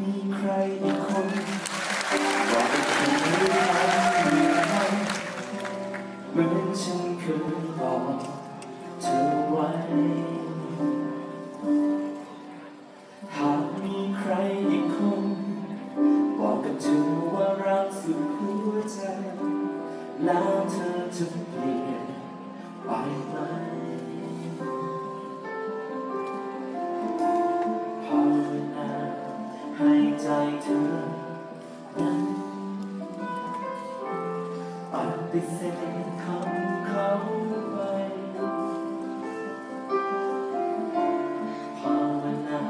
มีใครบางคนบอกฉันไม่ทำไม่ทำเหมือนฉันเคยบอกเธอไว้หากมีใครอีกคนบอกกับเธอว่ารักสุดหัวใจแล้วเธอจะเปลี่ยนไปไหม เส้นคำเขาไว้ภาวนา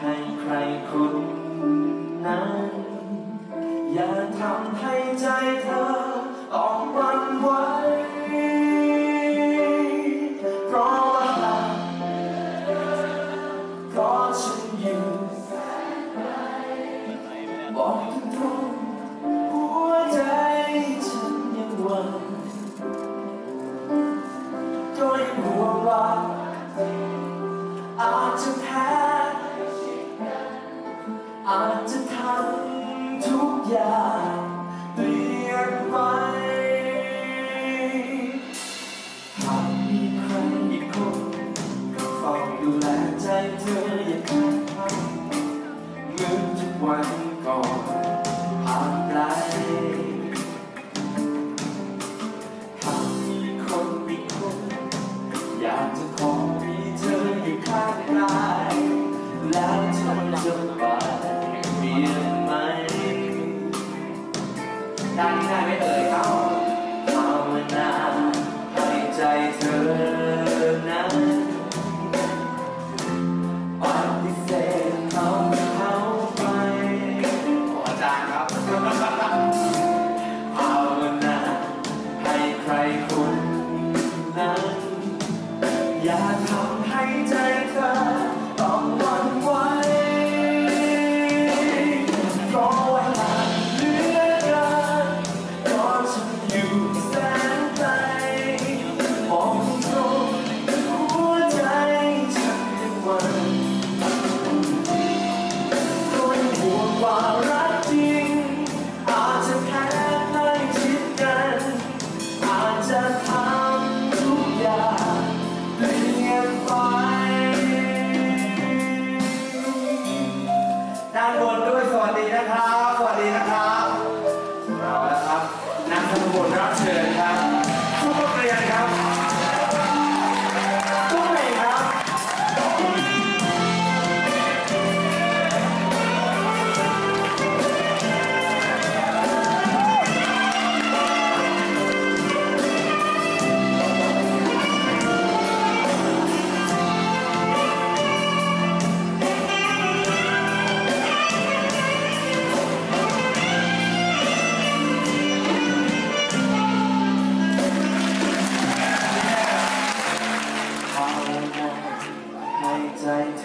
ให้ใครคนนั้น อย่าทำให้ใจเธอต้องวันไวเพราะว่าเพฉันอยู่บอกตรง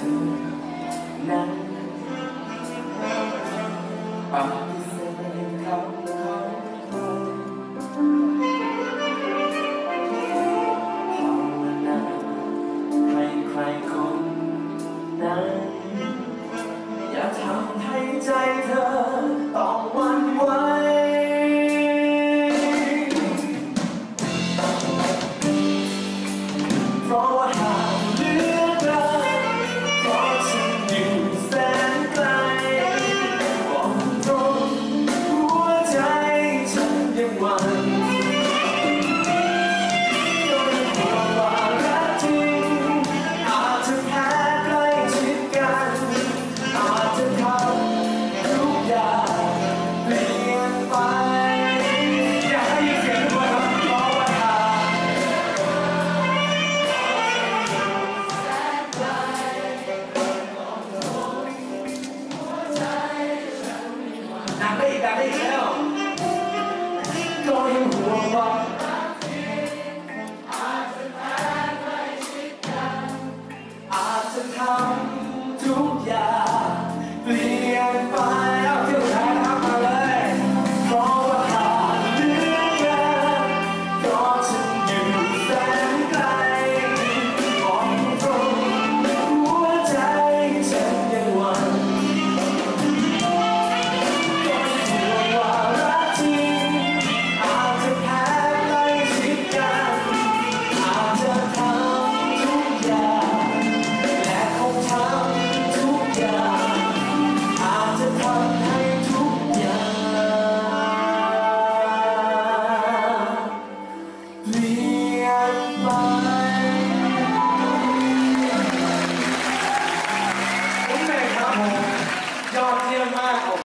tonight. Ah.